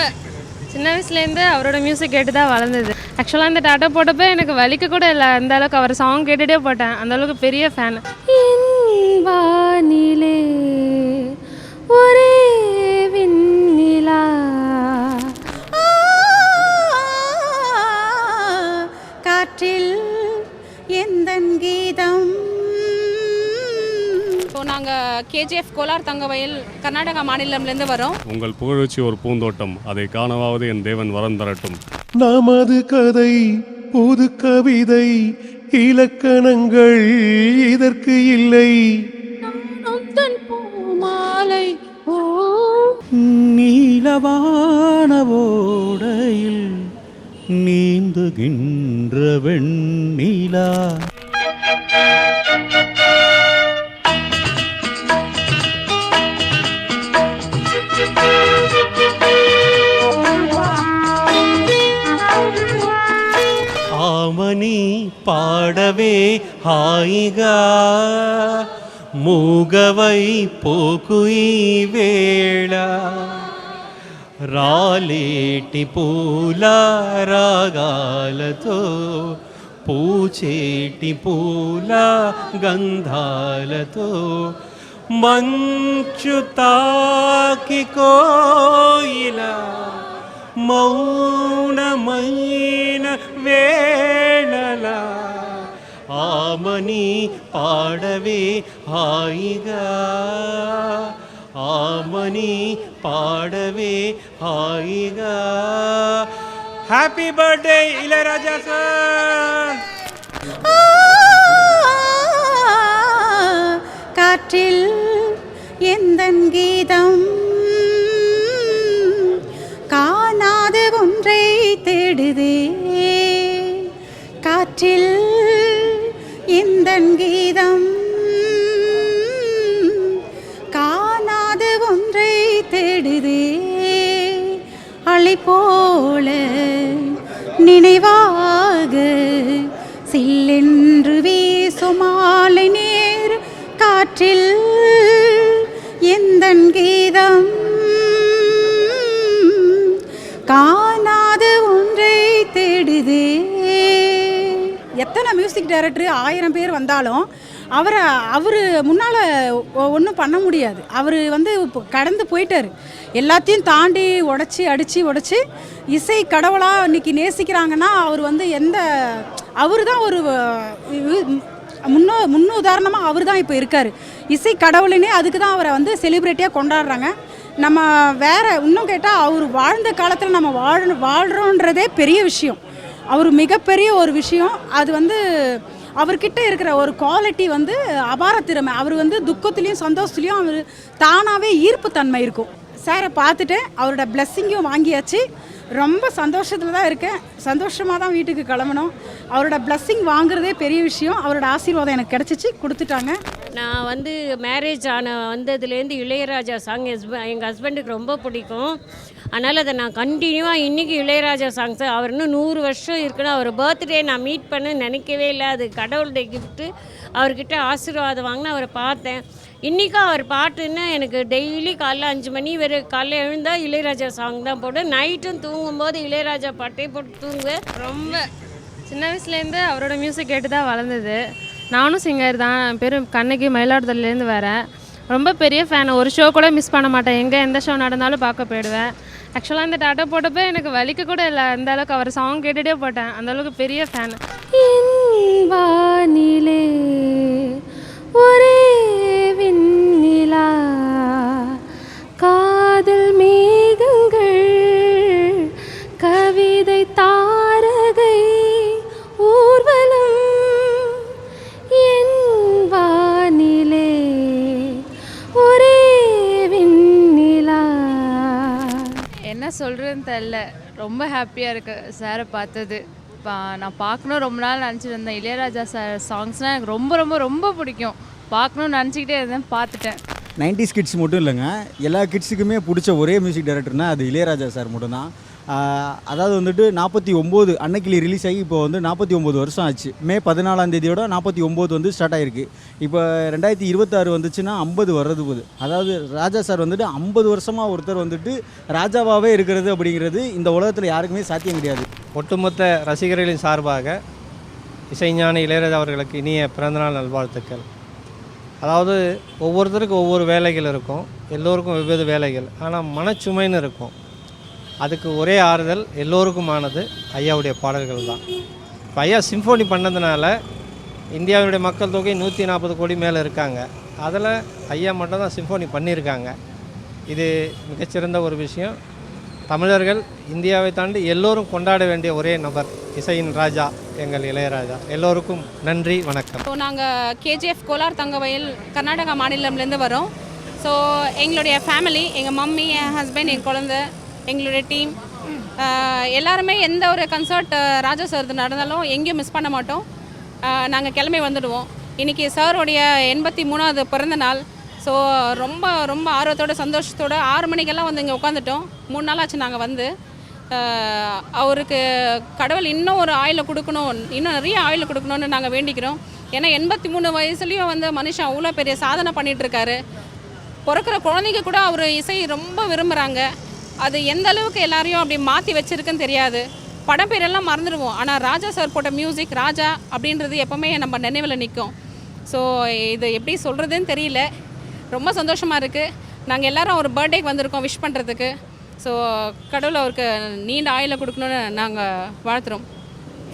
ரொம்ப சின்ன வயசுலேருந்து அவரோட மியூசிக் கேட்டு தான் வளர்ந்தது ஆக்சுவலாக இந்த டாட்டா போட்டப்போ எனக்கு வலிக்க கூட இல்லை. அந்த அளவுக்கு அவர் சாங் கேட்டுகிட்டே போட்டேன். அந்த அளவுக்கு பெரிய ஃபேன் வானிலே ஒரே விண்ணிலா. காற்றில் எந்தன் கீதம் கேஜிஎஃப் கோலார் தங்கவயல் கர்நாடகா மாநிலம்லேருந்து வரோம். உங்கள் புகழ்ச்சி ஒரு பூந்தோட்டம். அதை காணவாவது என் தேவன் வரம் தரட்டும். நமது கதை புது கவிதை இலக்கணங்கள் இதற்கு இல்லை. மாலை ஓ. நீலவான ஓடையில் நீந்துகின்ற வெண்ணிலா పాడవే హాయిగా మూగవై పోకు ఈ వేళ. రాలేటి పూల రాగాలతో పూచేటి పూల గంధాలతో మంచు తాకి కోయిల మౌనమైన వేళలా ஆமணி பாடவே ஆயிகா. ஆமணி பாடவே ஆயிகா. ஹாப்பி பர்த்டே இளையராஜா சார் காற்றில் எந்த கீதம்? காணாத ஒன்றை தேடுதே. காற்றில் எந்தன் கீதம். காணாத ஒன்றை தேடுதே. அலை போல நினைவாக சில்லென்று வீசுமாலை நேர் காற்றில். எந்தன் கீதம்? கா எத்தனை மியூசிக் டைரக்டர் ஆயிரம் பேர் வந்தாலும் அவரை அவர் முன்னால் ஒன்றும் பண்ண முடியாது. அவர் வந்து கடந்து போயிட்டார். எல்லாத்தையும் தாண்டி உடச்சி அடித்து உடச்சி இசை கடவுளாக இன்றைக்கி நேசிக்கிறாங்கன்னா அவர் வந்து எந்த அவர் தான் ஒரு முன்னோ முன்னோ முன்னுதாரணமாக அவர் தான் இப்போ இருக்கார். இசை கடவுளுனே அதுக்கு தான் அவரை வந்து செலிப்ரிட்டியாக கொண்டாடுறாங்க. நம்ம வேற இன்னும் கேட்டால் அவர் வாழ்ந்த காலத்தில் நம்ம வாழ் வாழ்கிறோன்றதே பெரிய விஷயம். அவர் மிகப்பெரிய ஒரு விஷயம். அது வந்து அவர்கிட்ட இருக்கிற ஒரு குவாலிட்டி வந்து அபார திறமை. அவர் வந்து துக்கத்துலேயும் சந்தோஷத்துலேயும் அவர் தானாகவே ஈர்ப்புத்தன்மை இருக்கும். சாரை பார்த்துட்டு அவரோட பிளெஸ்ஸிங்கும் வாங்கியாச்சு. ரொம்ப சந்தோஷத்தில் தான் இருக்கேன். சந்தோஷமாக தான் வீட்டுக்கு கிளம்பணும். அவரோட பிளெஸ்ஸிங் வாங்குறதே பெரிய விஷயம். அவரோட ஆசீர்வாதம் எனக்கு கிடச்சிச்சு. கொடுத்துட்டாங்க. நான் வந்து மேரேஜ் ஆன வந்ததுலேருந்து இளையராஜா சாங் எங்கள் ஹஸ்பண்டுக்கு ரொம்ப பிடிக்கும். அதனால் அதை நான் கண்டினியூவாக இன்றைக்கி இளையராஜா சாங்ஸு அவர் இன்னும் நூறு வருஷம் இருக்குன்னு அவர் பர்த்டே நான் மீட் பண்ண நினைக்கவே இல்லை. அது கடவுளுடைய கிஃப்ட்டு அவர்கிட்ட ஆசீர்வாதம் வாங்கினேன் அவரை பார்த்தேன். இன்றைக்கும் அவர் பாட்டுன்னு எனக்கு டெய்லி காலைல அஞ்சு மணி வரை காலைல எழுந்தால் இளையராஜா சாங் தான் போடும் நைட்டும் தூங்கும்போது இளையராஜா பாட்டே போட்டு தூங்குவேன். ரொம்ப. சின்ன வயசுலேருந்து அவரோட மியூசிக் கேட்டு தான் வளர்ந்தது. நானும் சிங்கர் தான். பெரும் கண்ணகி மயிலாடுதுறையிலேருந்து வரேன். ரொம்ப பெரிய ஃபேன் ஒரு ஷோ கூட மிஸ் பண்ண மாட்டேன். எங்கே எந்த ஷோ நடந்தாலும் பார்க்க போயிடுவேன். ஆக்சுவலாக இந்த டாட்டா போட்டப்போ எனக்கு வலிக்க கூட இல்லை. அந்த அளவுக்கு அவர் சாங் கேட்டுகிட்டே போட்டேன். அந்த அளவுக்கு பெரிய ஃபேன் வானிலே ஒரே இல்லை. ரொம்ப ஹாப்பியாக இருக்கு. சாரை பார்த்தது. பா நான் பார்க்கணும் ரொம்ப நாள் நினச்சிட்டு இருந்தேன். இளையராஜா சார் சாங்ஸ்னால் எனக்கு ரொம்ப ரொம்ப ரொம்ப பிடிக்கும். பார்க்கணும்னு நினச்சிக்கிட்டே இருந்தேன் பார்த்துட்டேன். நைன்டிஸ் கிட்ஸ் மட்டும் இல்லைங்க. எல்லா கிட்ஸுக்குமே பிடிச்ச ஒரே மியூசிக் டைரக்டர்னால் அது இளையராஜா சார் மட்டும்தான். அதாவது வந்துட்டு நாற்பத்தி ஒம்பது அன்னைக்கிளி ரிலீஸ் ஆகி இப்போ வந்து நாற்பத்தி ஒம்பது வருஷம் ஆச்சு. மே பதினாலாம் தேதியோட நாற்பத்தி ஒம்பது வந்து ஸ்டார்ட் ஆகிருக்கு இப்போ ரெண்டாயிரத்தி இருபத்தாறு வந்துச்சுன்னா ஐம்பது வர்றது போகுது. அதாவது ராஜா சார் வந்துட்டு ஐம்பது வருஷமாக ஒருத்தர் வந்துட்டு ராஜாவாகவே இருக்கிறது அப்படிங்கிறது இந்த உலகத்தில் யாருக்குமே சாத்தியம் கிடையாது. ஒட்டுமொத்த ரசிகர்களின் சார்பாக இசைஞானி இளையராஜா அவர்களுக்கு இனிய பிறந்தநாள் நல்வாழ்த்துக்கள். அதாவது ஒவ்வொருத்தருக்கும் ஒவ்வொரு வேலைகள் இருக்கும். எல்லோருக்கும் வெவ்வேறு வேலைகள். ஆனால் மனச்சுமைன்னு இருக்கும். அதுக்கு ஒரே ஆறுதல் எல்லோருக்குமானது ஐயாவுடைய பாடல்கள் தான் இப்போ ஐயா சிம்ஃபோனி பண்ணதுனால இந்தியாவுடைய மக்கள் தொகை நூற்றி நாற்பது கோடி மேலே இருக்காங்க. அதில் ஐயா மட்டும் தான் சிம்ஃபோனி பண்ணியிருக்காங்க. இது மிகச்சிறந்த ஒரு விஷயம். தமிழர்கள் இந்தியாவை தாண்டி எல்லோரும் கொண்டாட வேண்டிய ஒரே நபர் இசையின் ராஜா எங்கள் இளையராஜா. எல்லோருக்கும் நன்றி வணக்கம். ஸோ நாங்கள் கேஜிஎஃப் கோலார் தங்கவயல் கர்நாடகா மாநிலம்லேருந்து வரோம். ஸோ எங்களுடைய ஃபேமிலி எங்கள் மம்மி என் ஹஸ்பண்ட் என் குழந்த எங்களுடைய டீம் எல்லாருமே எந்த ஒரு கன்சர்ட் ராஜா சார் நடந்தாலும் எங்கேயும் மிஸ் பண்ண மாட்டோம். நாங்கள் கிளம்பி வந்துடுவோம். இன்றைக்கி சாருடைய எண்பத்தி மூணாவது பிறந்த நாள். ஸோ ரொம்ப ரொம்ப ஆர்வத்தோட சந்தோஷத்தோட ஆறு மணிக்கெல்லாம் வந்து இங்கே உட்காந்துட்டோம் மூணு நாள் ஆச்சு நாங்கள் வந்து. அவருக்கு கடவுள் இன்னும் ஒரு ஆயிலை கொடுக்கணும். இன்னும் நிறைய ஆயில் கொடுக்கணும்னு நாங்கள் வேண்டிக்கிறோம். ஏன்னா எண்பத்தி மூணு வயசுலேயும் வந்து மனுஷன் அவ்வளோ பெரிய சாதனை பண்ணிகிட்ருக்காரு பிறக்கிற குழந்தைங்க கூட அவர் இசை ரொம்ப விரும்புகிறாங்க அது எந்த அளவுக்கு எல்லாரையும் அப்படி மாற்றி வச்சிருக்குன்னு தெரியாது. படம் பேரெல்லாம் மறந்துடுவோம். ஆனால் ராஜா சார் போட்ட மியூசிக் ராஜா அப்படின்றது எப்போவுமே நம்ம நினைவில் நிற்கும் ஸோ இது எப்படி சொல்கிறதுன்னு தெரியல. ரொம்ப சந்தோஷமாக இருக்குது நாங்கள் எல்லாரும் ஒரு பர்த்டேக்கு வந்திருக்கோம் விஷ் பண்ணுறதுக்கு ஸோ கடவுள் அவருக்கு நீண்ட ஆயில கொடுக்கணும்னு நாங்கள் வாழ்த்துறோம்.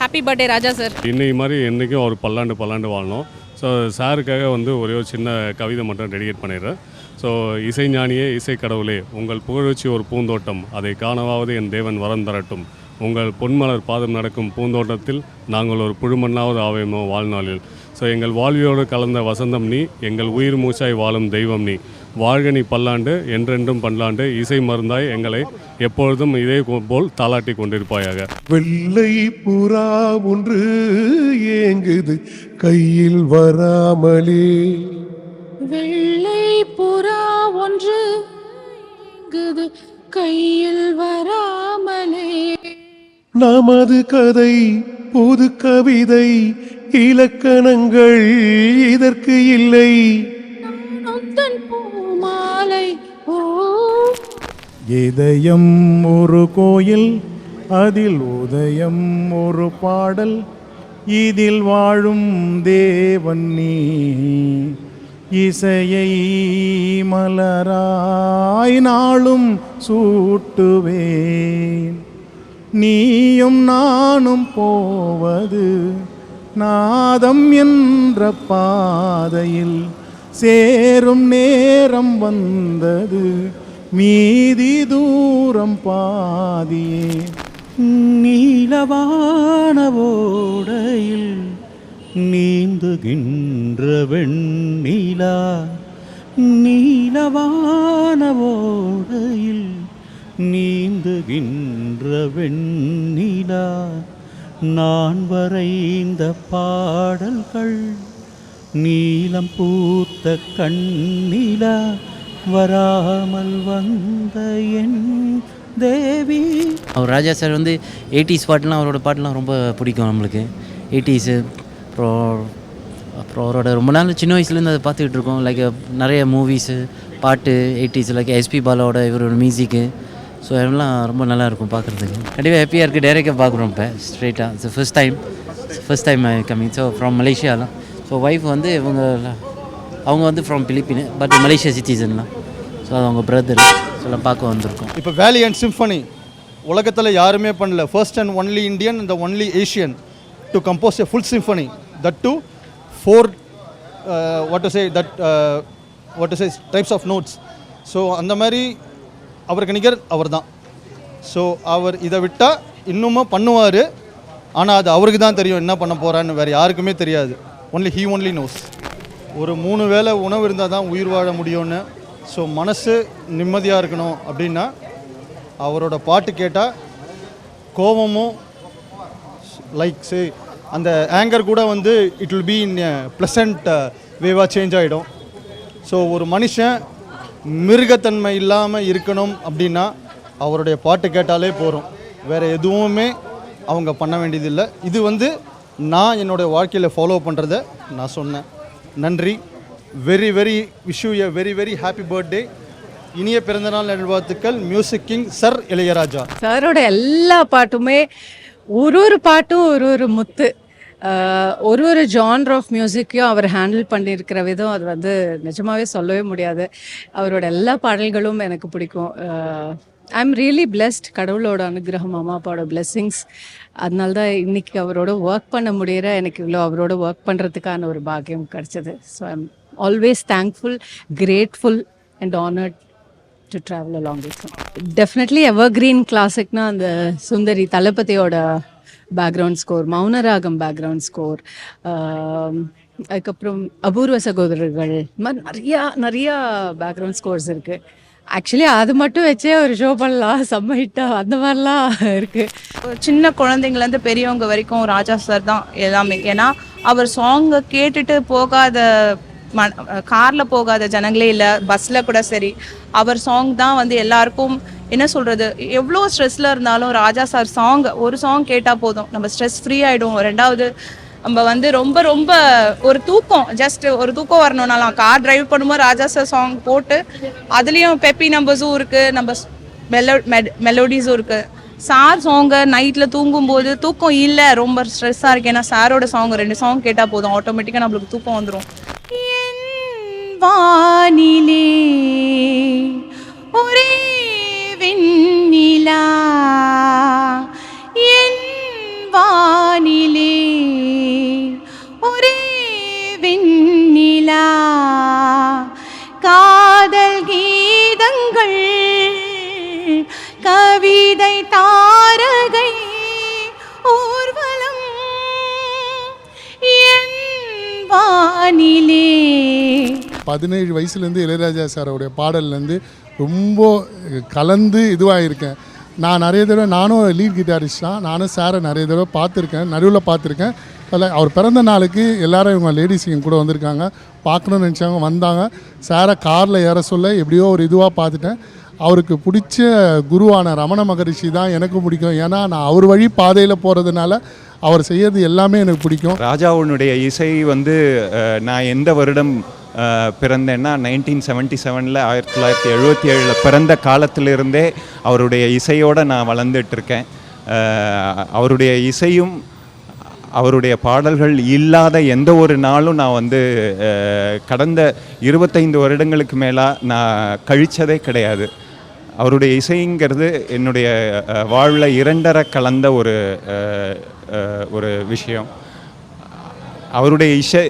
ஹாப்பி பர்த்டே ராஜா சார் இன்னைக்கு மாதிரி என்றைக்கும் அவர் பல்லாண்டு பல்லாண்டு வாழணும். ஸோ சாருக்காக வந்து ஒரே ஒரு சின்ன கவிதை மட்டும் டெடிகேட் பண்ணிடுறேன். ஸோ இசைஞானியே இசை கடவுளே உங்கள் புகழ்ச்சி ஒரு பூந்தோட்டம். அதை காணவாவது என் தேவன் வரம் தரட்டும். உங்கள் பொன்மலர் பாதம் நடக்கும் பூந்தோட்டத்தில் நாங்கள் ஒரு புழுமண்ணாவது ஆவேமோ வாழ்நாளில். ஸோ எங்கள் வாழ்வியோடு கலந்த வசந்தம் நீ எங்கள் உயிர் மூச்சாய் வாழும் தெய்வம் நீ. வாழ்க நீ பல்லாண்டு என்றென்றும் பல்லாண்டு இசை மருந்தாய் எங்களை எப்பொழுதும் இதே போல் தாளாட்டி கொண்டிருப்பாயாக. வெள்ளை புறா ஒன்று ஏங்குது கையில் வராமலே. வெள்ளை புறா ஒன்று இங்குது கையில் வராமலே. நமது கதை புது கவிதை இலக்கணங்கள் இதற்கு இல்லை. நொந்தன் பூமாலை ஓ. இதயம் ஒரு கோயில் அதில் உதயம் ஒரு பாடல் இதில் வாழும் தேவன் நீ. இசையை மலராய் நாளும் சூட்டுவேன். நீயும் நானும் போவது நாதம் என்ற பாதையில் சேரும் நேரம் வந்தது மீதி தூரம் பாதியே. நீலவான ஓடையில் நீந்துகின்ற வெண்ணிலா நீலவான ஓடையில் நீந்துகின்ற வெண்ணிலா நான் வரைந்த பாடல்கள் நீலம் பூத்த கண்ணிலா வராமல் வந்த என் தேவி. அவர் ராஜா சார் வந்து எயிட்டிஸ் பாட்டுலாம் அவரோட பாட்டுலாம் ரொம்ப பிடிக்கும் நம்மளுக்கு. எயிட்டிஸு அப்புறம் அப்புறம் அவரோட ரொம்ப நாள் சின்ன வயசுலேருந்து அதை பார்த்துக்கிட்டு இருக்கோம். லைக் நிறைய மூவிஸு பாட்டு எயிட்டிஸ் லைக் எஸ்பி பாலாவோட இவரோட மியூசிக்கு ஸோ அதெல்லாம் ரொம்ப நல்லா இருக்கும் பார்க்குறதுக்கு. கண்டிப்பாக ஹாப்பியாக இருக்குது டேரெக்டாக பார்க்குறோம் இப்போ ஸ்ட்ரெயிட்டாக it's first time first time I coming so from மலேசியாலாம் so wife வந்து இவங்க அவங்க வந்து ஃப்ரம் பிலிப்பின் பட் மலேசியா சிட்டிசன்லாம் ஸோ அது அவங்க பிரதர் ஸோ பார்க்க வந்திருக்கோம். இப்போ வேலி அண்ட் சிம்ஃபனி உலகத்தில் யாருமே பண்ணல. ஃபர்ஸ்ட் அண்ட் ஒன்லி இந்தியன் இந்த only Asian to compose a full symphony that uh, for to say that uh, that what to say types of notes so அந்த மாதிரி அவருக்கு நிகர் அவர் தான் ஸோ அவர் இதை விட்டால் இன்னுமும் பண்ணுவார். ஆனால் அது அவருக்கு தான் தெரியும் என்ன பண்ண போகிறான்னு வேறு யாருக்குமே தெரியாது. ஒன்லி ஹீ ஒன்லி நோஸ் ஒரு மூணு வேளை உணவு இருந்தால் தான் உயிர் வாழ முடியும்னு. ஸோ மனசு நிம்மதியாக இருக்கணும் அப்படின்னா அவரோட பாட்டு கேட்டால் கோபமும் லைக் சே அந்த ஆங்கர் கூட வந்து it will be in pleasant வேவாக change ஆகிடும் ஸோ ஒரு மனுஷன் மிருகத்தன்மை இல்லாமல் இருக்கணும் அப்படின்னா அவருடைய பாட்டு கேட்டாலே போகிறோம் வேறு எதுவுமே அவங்க பண்ண வேண்டியதில்லை. இது வந்து நான் என்னோடய வாழ்க்கையில் ஃபாலோ பண்ணுறத நான் சொன்னேன். நன்றி. Very very wish you a very very happy birthday இனிய பிறந்தநாள் நல்வாழ்த்துக்கள். Music king sir Ilaiyaraaja. சாரோட எல்லா பாட்டுமே ஒரு ஒரு பாட்டும் ஒரு ஒரு முத்து ஒரு ஒரு ஜான்ர் ஆஃப் மியூசிக்கையும் அவர் ஹேண்டில் பண்ணியிருக்கிற விதம் அது வந்து நிஜமாகவே சொல்லவே முடியாது. அவரோட எல்லா பாடல்களும் எனக்கு பிடிக்கும். ஐ எம் ரியலி பிளெஸ்ட் கடவுளோட அனுகிரகம் அம்மா அப்பாவோட பிளெஸ்ஸிங்ஸ் அதனால தான் இன்னைக்கு அவரோட ஒர்க் பண்ண முடியிற எனக்கு இவ்வளோ அவரோட ஒர்க் பண்ணுறதுக்கான ஒரு பாக்கியம் கிடச்சிது. So I am always thankful grateful and honoured to travel along with definitely evergreen கிளாசிக்னா அந்த சுந்தரி தளபதியோட background score Mounaragam background score அதுக்கப்புறம் அபூர்வ சகோதரர்கள் இந்த மாதிரி நிறையா நிறையா பேக்ரவுண்ட் ஸ்கோர்ஸ் இருக்குது ஆக்சுவலி அது மட்டும் வச்சே ஒரு ஷோ பண்ணலாம் செம்ம ஹிட்டாக அந்த மாதிரிலாம் இருக்குது சின்ன குழந்தைங்கலேருந்து பெரியவங்க வரைக்கும் ராஜா சார் தான் எல்லாமே. ஏன்னா அவர் சாங்கை கேட்டுட்டு போகாத காரில் போகாத ஜனங்களே இல்லை பஸ்ஸில் கூட சரி. அவர் சாங் தான் வந்து எல்லாருக்கும் என்ன சொல்கிறது எவ்வளோ ஸ்ட்ரெஸ்ஸில் இருந்தாலும் ராஜா சார் சாங் ஒரு சாங் கேட்டால் போதும். நம்ம ஸ்ட்ரெஸ் ஃப்ரீ ஆகிடும் ரெண்டாவது நம்ம வந்து ரொம்ப ரொம்ப ஒரு தூக்கம். ஜஸ்ட் ஒரு தூக்கம் வரணும்னாலாம் கார் டிரைவ் பண்ணும்போது ராஜா சார் சாங் போட்டு அதுலேயும் பெப்பி நம்பர்ஸும் இருக்குது நம்ம மெலோ மெலோடிஸும் இருக்குது சார் சாங்கை நைட்டில் தூங்கும்போது தூக்கம் இல்லை ரொம்ப ஸ்ட்ரெஸ்ஸாக இருக்கு. ஏன்னா சாரோட சாங் ரெண்டு சாங் கேட்டால் போதும். ஆட்டோமேட்டிக்காக நம்மளுக்கு தூக்கம் வந்துடும் வானிலே. ஒரே வெண்ணிலா. என் வானிலே. ஒரே வெண்ணிலா. காதல் கீதங்கள் கவிதை தாரகை ஊர்வலம். என் வானிலே. பதினேழு வயசுலேருந்து இளையராஜா சாரோடைய பாடல்லேருந்து ரொம்ப கலந்து இதுவாக இருக்கேன் நான் நிறைய தடவை நானும் லீட் கிட்டாரிஸ்ட் தான். நானும் சாரை நிறைய தடவை பார்த்துருக்கேன். நடுவில் பார்த்துருக்கேன். அதில் அவர் பிறந்த நாளுக்கு எல்லாரும் இவங்க லேடிஸ் இங்கே கூட வந்திருக்காங்க. பார்க்கணும்னு நினச்சாங்க வந்தாங்க. சாரை காரில் ஏற சொல்ல எப்படியோ ஒரு இதுவாக பார்த்துட்டேன். அவருக்கு பிடிச்ச குருவான ரமண மகரிஷி தான் எனக்கு பிடிக்கும். ஏன்னா நான் அவர் வழி பாதையில் போகிறதுனால அவர் செய்யறது எல்லாமே எனக்கு பிடிக்கும். ராஜாவுனுடைய இசை வந்து நான் எந்த வருடம் பிறந்தேன்னா நைன்டீன் செவன்ட்டி செவனில் ஆயிரத்தி தொள்ளாயிரத்தி எழுபத்தி ஏழில் பிறந்த காலத்திலிருந்தே அவருடைய இசையோடு நான் வளர்ந்துட்டு இருக்கேன் அவருடைய இசையும் அவருடைய பாடல்கள் இல்லாத எந்த ஒரு நாளும் நான் வந்து கடந்த இருபத்தைந்து வருடங்களுக்கு மேலாக நான் கழித்ததே கிடையாது. அவருடைய இசைங்கிறது என்னுடைய வாழ்வில் இரண்டரை கலந்த ஒரு ஒரு விஷயம். அவருடைய இசை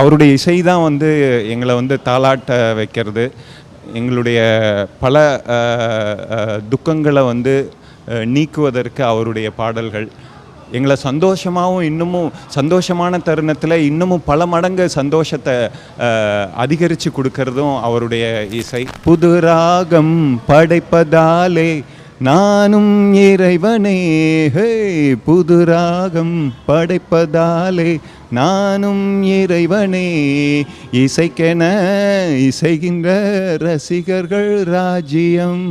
அவருடைய இசை தான் வந்து எங்களை வந்து தாளாட்ட வைக்கிறது. எங்களுடைய பல துக்கங்களை வந்து நீக்குவதற்கு அவருடைய பாடல்கள். எங்களை சந்தோஷமாகவும் இன்னமும் சந்தோஷமான தருணத்தில் இன்னமும் பல மடங்கு சந்தோஷத்தை அதிகரித்து கொடுக்கறதும் அவருடைய இசை. புது ராகம் படைப்பதாலே நானும் இறைவனே ஹே புது ராகம் படைப்பதாலே நானும் இறைவனே இசைக்கென இசைகின்ற ரசிகர்கள் ராஜ்யம்.